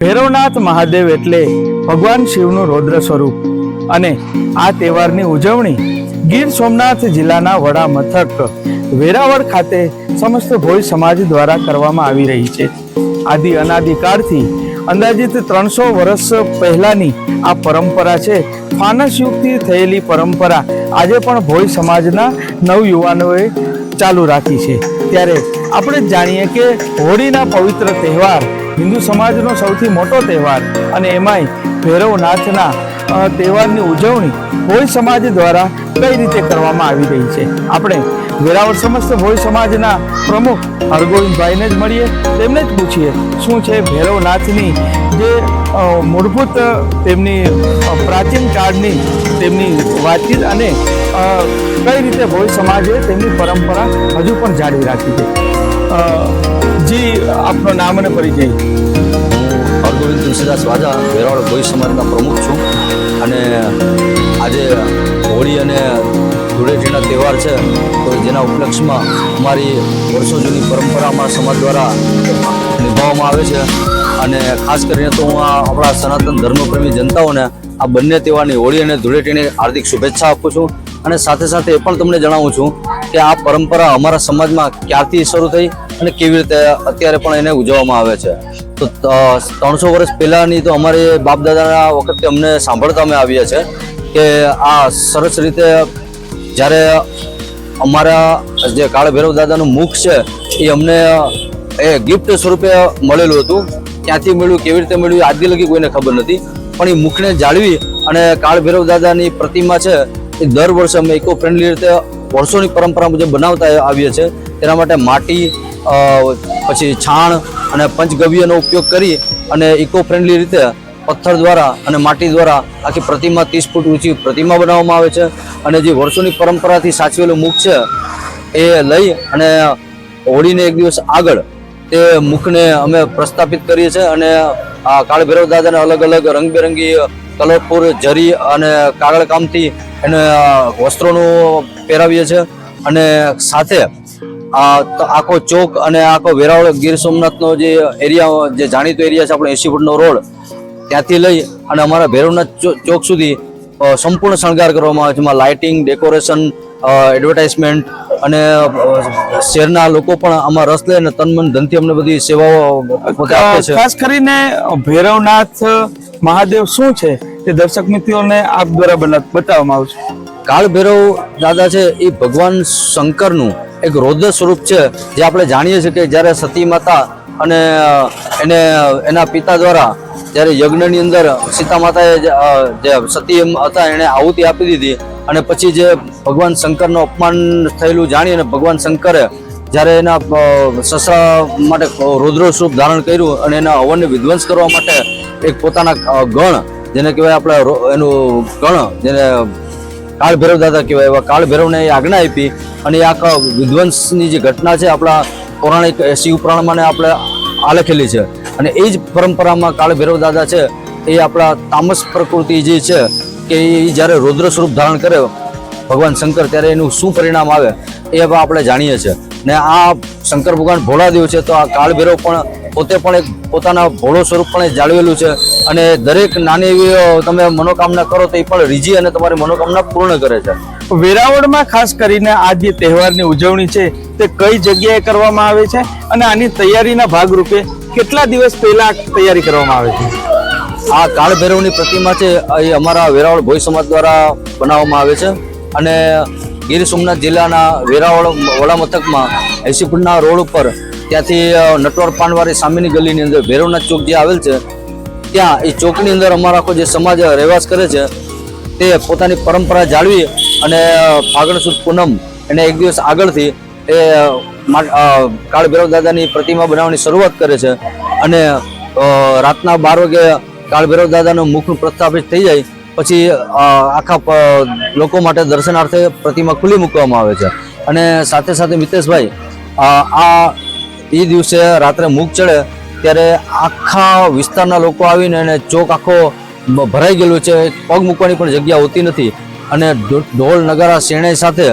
ભૈરવનાથ મહાદેવ એટલે ભગવાન શિવનું રૌદ્ર સ્વરૂપ. અને આ તહેવારની ઉજવણી ગીર સોમનાથ જિલ્લાના વડા મથક વેરાવળ ખાતે સમસ્ત ભોઈ સમાજ દ્વારા કરવામાં આવી રહી છે. આદિ અનાદિકાળથી અંદાજિત ત્રણસો વર્ષ પહેલાની આ પરંપરા છે. ફાનસ યુગથી થયેલી પરંપરા આજે પણ ભોઈ સમાજના નવયુવાનોએ ચાલુ રાખી છે. ત્યારે આપણે જાણીએ કે હોળીના પવિત્ર તહેવાર હિન્દુ સમાજનો સૌથી મોટો તહેવાર અને એમાંય ભૈરવ નાથના તહેવારની ઉજવણી ભોઈ સમાજ દ્વારા કઈ રીતે કરવામાં આવી રહી છે? આપણે વેરાવળ સમસ્ત ભોઈ સમાજના પ્રમુખ હરગોવિંદભાઈને જ મળીએ, તેમને જ પૂછીએ શું છે ભૈરવનાથની જે મૂળભૂત તેમની પ્રાચીન કાળની તેમની વાતચીત અને કઈ રીતે ભોઈ સમાજે તેમની પરંપરા હજુ પણ જાળવી રાખી છે? જી, આપનું નામ અને પરિચય. હરગોવિંદ તુલસીદાસ વાજા, વેરાવળ ભોઈ સમાજના પ્રમુખ છું. અને આજે હોળી અને ધૂળેટીના તહેવાર છે, તો જેના ઉપલક્ષમાં અમારી વર્ષો જૂની પરંપરા અમારા સમાજ દ્વારા નિભાવવામાં આવે છે. અને ખાસ કરીને તો હું આપણા સનાતન ધર્મપ્રેમી જનતાઓને આ બંને તહેવારની હોળી અને ધૂળેટીની હાર્દિક શુભેચ્છા આપું છું. અને સાથે સાથે એ પણ તમને જણાવું છું કે આ પરંપરા અમારા સમાજમાં ક્યારથી શરૂ થઈ અને કેવી રીતે અત્યારે પણ એને ઉજવવામાં આવે છે? તો ત્રણસો વર્ષ પહેલાંની તો અમારે બાપ દાદાના વખતે અમને સાંભળતા અમે આવ્યા છે કે આ સરસ રીતે જ્યારે અમારા જે કાળ ભૈરવ દાદાનું મુખ છે, એ અમને, એ ગિફ્ટ સ્વરૂપે મળેલું હતું. ક્યાંથી મળ્યું, કેવી રીતે મળ્યું આદિ લગી કોઈને ખબર નથી. પણ એ મુખને જાળવી અને કાળ ભૈરવ દાદાની પ્રતિમા છે, એ દર વર્ષે અમે ઇકો ફ્રેન્ડલી રીતે વર્ષોની પરંપરા મુજબ બનાવતા આવીએ છીએ તેના માટે માટી પછી છાણ અને પંચગવ્યનો ઉપયોગ કરી અને ઇકો ફ્રેન્ડલી રીતે પથ્થર દ્વારા અને માટી દ્વારા આખી પ્રતિમા, ત્રીસ ફૂટ ઊંચી પ્રતિમા બનાવવામાં આવે છે. અને જે વર્ષોની પરંપરાથી સાચવેલું મુખ છે, એ લઈ અને હોળીને એક દિવસ આગળ તે મુખને અમે પ્રસ્થાપિત કરીએ છીએ અને આ કાળભૈરવ દાદાને અલગ અલગ રંગબેરંગી કલરફુલ જરી અને કાગળકામથી એને વસ્ત્રોનું પહેરાવીએ છીએ અને સાથે આ આખો ચોક અને આખો વેરાવળ ગીર સોમનાથનો જે એરિયા જે જાણીતો એરિયા છે આપણો એસી ફૂટનો રોડ ત્યાંથી લઈ અને અમારા ભૈરવનાથ ચોક સુધી સંપૂર્ણ શણગાર કરવામાં આવે છે. એમાં લાઇટિંગ ડેકોરેશન એડવર્ટાઇઝમેન્ટ અને શહેરના લોકો પણ આમાં રસ લે અને તન મન ધનથી અમને બધી સેવાઓ ખાસ કરીને ભૈરવનાથ મહાદેવ શું છે? તે દર્શક મિત્રોને આપ દ્વારા બતાવવામાં આવશે. કાળ ભૈરવ દાદા છે એ ભગવાન શંકરનું એક રૌદ્ર સ્વરૂપ છે જે આપણે જાણીએ છીએ કે જ્યારે સતી માતા અને એને એના પિતા દ્વારા જ્યારે યજ્ઞની અંદર સીતા માતાએ જે, સતી હતા એણે આહુતિ આપી દીધી અને પછી જે ભગવાન શંકરનું અપમાન થયેલું જાણી અને ભગવાન શંકરે જ્યારે એના સસરા માટે રૌદ્ર સ્વરૂપ ધારણ કર્યું અને એના હવનને વિધ્વંસ કરવા માટે એક પોતાના ગણ જેને કહેવાય આપણે એનું ગણ જેને કાળ ભૈરવ દાદા કહેવાય, એવા કાળ ભૈરવને એ આજ્ઞા આપી અને આ વિધ્વંસની જે ઘટના છે, આપણા પૌરાણિક શિવપુરાણમાં આપણે આલેખેલી છે. અને એ જ પરંપરામાં કાળ ભૈરવ દાદા છે, એ આપણા તામસ પ્રકૃતિ જે છે, કે એ જ્યારે રુદ્ર સ્વરૂપ ધારણ કરે, ભગવાન શંકર ત્યારે એનું શું પરિણામ આવે, એ આપણે જાણીએ છીએ. ને આ શંકર ભગવાન ભોળાદેવ છે, તો આ કાળ ભૈરવ પણ પોતે પણ એક પોતાના ભોળો સ્વરૂપ પણ જાળવેલું છે. અને દરેક નાની એવી તમે મનોકામના કરો તો એ પણ રીજી અને તમારી મનોકામના પૂર્ણ કરે છે. વેરાવળમાં ખાસ કરીને આ જે તહેવારની ઉજવણી છે તે કઈ જગ્યાએ કરવામાં આવે છે અને આની તૈયારીના ભાગરૂપે કેટલા દિવસ પહેલા તૈયારી કરવામાં આવે છે? આ કાળભૈરવની પ્રતિમા છે એ અમારા વેરાવળ ભોઈ સમાજ દ્વારા બનાવવામાં આવે છે. અને ગીર સોમનાથ જિલ્લાના વેરાવળ વડા મથકમાં એસી રોડ ઉપર ત્યાંથી નટવર પાનવારી સામેની ગલીની અંદર ભૈરવનાથ ચોક જે આવેલ છે, ત્યાં એ ચોકની અંદર અમારો આખો જે સમાજ રહેવાસ કરે છે, તે પોતાની પરંપરા જાળવી અને ફાગણ સુદ પૂનમ એને એક દિવસ આગળથી એ કાળ ભૈરવ દાદાની પ્રતિમા બનાવવાની શરૂઆત કરે છે અને રાતના બાર વાગે કાળ ભૈરવ દાદાનું મુખ પ્રસ્થાપિત થઈ જાય, પછી આખા લોકો માટે દર્શનાર્થે પ્રતિમા ખુલ્લી મૂકવામાં આવે છે. અને સાથે સાથે મિતેશભાઈ આ એ દિવસે રાત્રે મુખ ચડે ત્યારે આખા વિસ્તારના લોકો આવીને એને ચોક આખો ભરાઈ ગયેલો છે. પગ મૂકવાની પણ જગ્યા હોતી નથી. અને ઢોલ, નગારા, શેણાઈ સાથે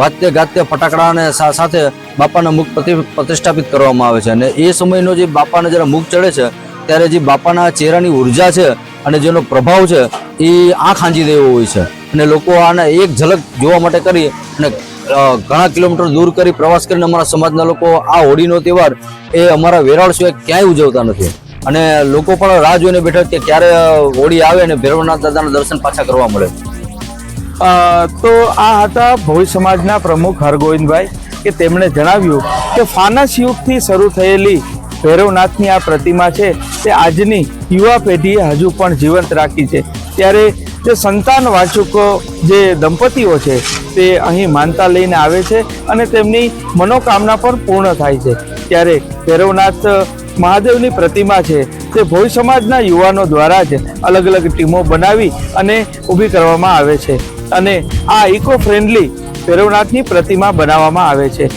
વાત્ય ગાત્ય ફટાકડાને સાથે બાપાના મુખ પ્રતિ પ્રતિષ્ઠાપિત કરવામાં આવે છે. અને એ સમયનો જે બાપાને જ્યારે મુખ ચડે છે, ત્યારે જે બાપાના ચહેરાની ઊર્જા છે અને જેનો પ્રભાવ છે, એ આંખ આંજી દેવો હોય છે. અને લોકો આને એક ઝલક જોવા માટે કરી અને ઘણા કિલોમીટર દૂર કરી પ્રવાસ કરીને અમારા સમાજના લોકો આ હોળીનો તહેવાર એ અમારા વેરાળ સિવાય ક્યાંય ઉજવતા નથી. અને લોકો પણ રાહ જોઈને બેઠા કે ક્યારે હોળી આવે અને ભૈરવનાથ દાદાના દર્શન પાછા કરવા મળે. તો આ હતા ભોઈ સમાજના પ્રમુખ હરગોવિંદભાઈ કે તેમણે જણાવ્યું કે ફાનસ યુગથી શરૂ થયેલી ભૈરવનાથની આ પ્રતિમા છે, તે આજની યુવા પેઢીએ હજુ પણ જીવંત રાખી છે. ત્યારે જે સંતાન વાચુકો, જે દંપતીઓ છે, તે અહીં માનતા લઈને આવે છે અને તેમની મનોકામના પણ પૂર્ણ થાય છે. ત્યારે ભૈરવનાથ મહાદેવની પ્રતિમા છે, તે ભોઈ સમાજના યુવાનો દ્વારા જ અલગ અલગ ટીમો બનાવી અને ઊભી કરવામાં આવે છે અને આ ઇકો ફ્રેન્ડલી ભૈરવનાથની પ્રતિમા બનાવવામાં આવે છે.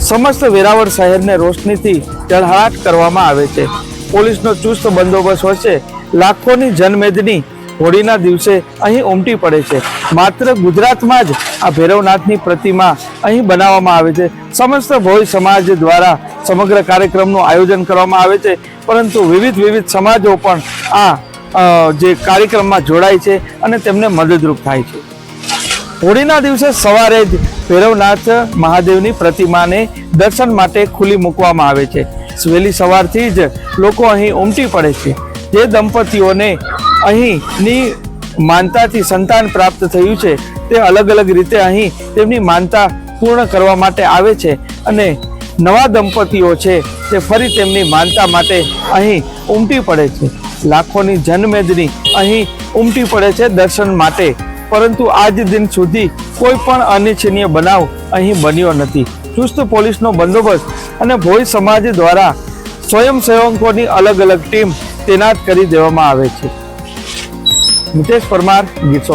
સમસ્ત વેરાવળ શહેરને રોશનીથી ઝળહળાટ કરવામાં આવે છે. પોલીસનો ચુસ્ત બંદોબસ્ત વચ્ચે લાખોની જનમેદની હોળીના દિવસે અહીં ઉમટી પડે છે. માત્ર ગુજરાતમાં જ આ ભૈરવનાથની પ્રતિમા અહીં બનાવવામાં આવે છે. સમસ્ત ભોઈ સમાજ દ્વારા સમગ્ર કાર્યક્રમનું આયોજન કરવામાં આવે છે. પરંતુ વિવિધ વિવિધ સમાજો પણ આ જે કાર્યક્રમમાં જોડાય છે અને તેમને મદદરૂપ થાય છે. હોળીના દિવસે સવારે જ ભૈરવનાથ મહાદેવની પ્રતિમાને દર્શન માટે ખુલ્લી મૂકવામાં આવે છે. વહેલી સવારથી જ લોકો અહીં ઉમટી પડે છે. જે દંપતીઓને અહીંની માનતાથી સંતાન પ્રાપ્ત થયું છે, તે અલગ અલગ રીતે અહીં તેમની માનતા પૂર્ણ કરવા માટે આવે છે અને નવા દંપતીઓ છે, તે ફરી તેમની માનતા માટે અહીં ઉમટી પડે છે. લાખોની જનમેદની અહીં ઉમટી પડે છે દર્શન માટે. પરંતુ આજ દિન સુધી કોઈ પણ અનિચ્છનીય બનાવ અહીં બન્યો નથી. ચુસ્ત પોલીસનો બંદોબસ્ત અને ભોઈ સમાજ દ્વારા સ્વયંસેવકોની અલગ અલગ ટીમ તૈનાત કરી દેવામાં આવે છે. મિતેશ પરમાર સોમનાથ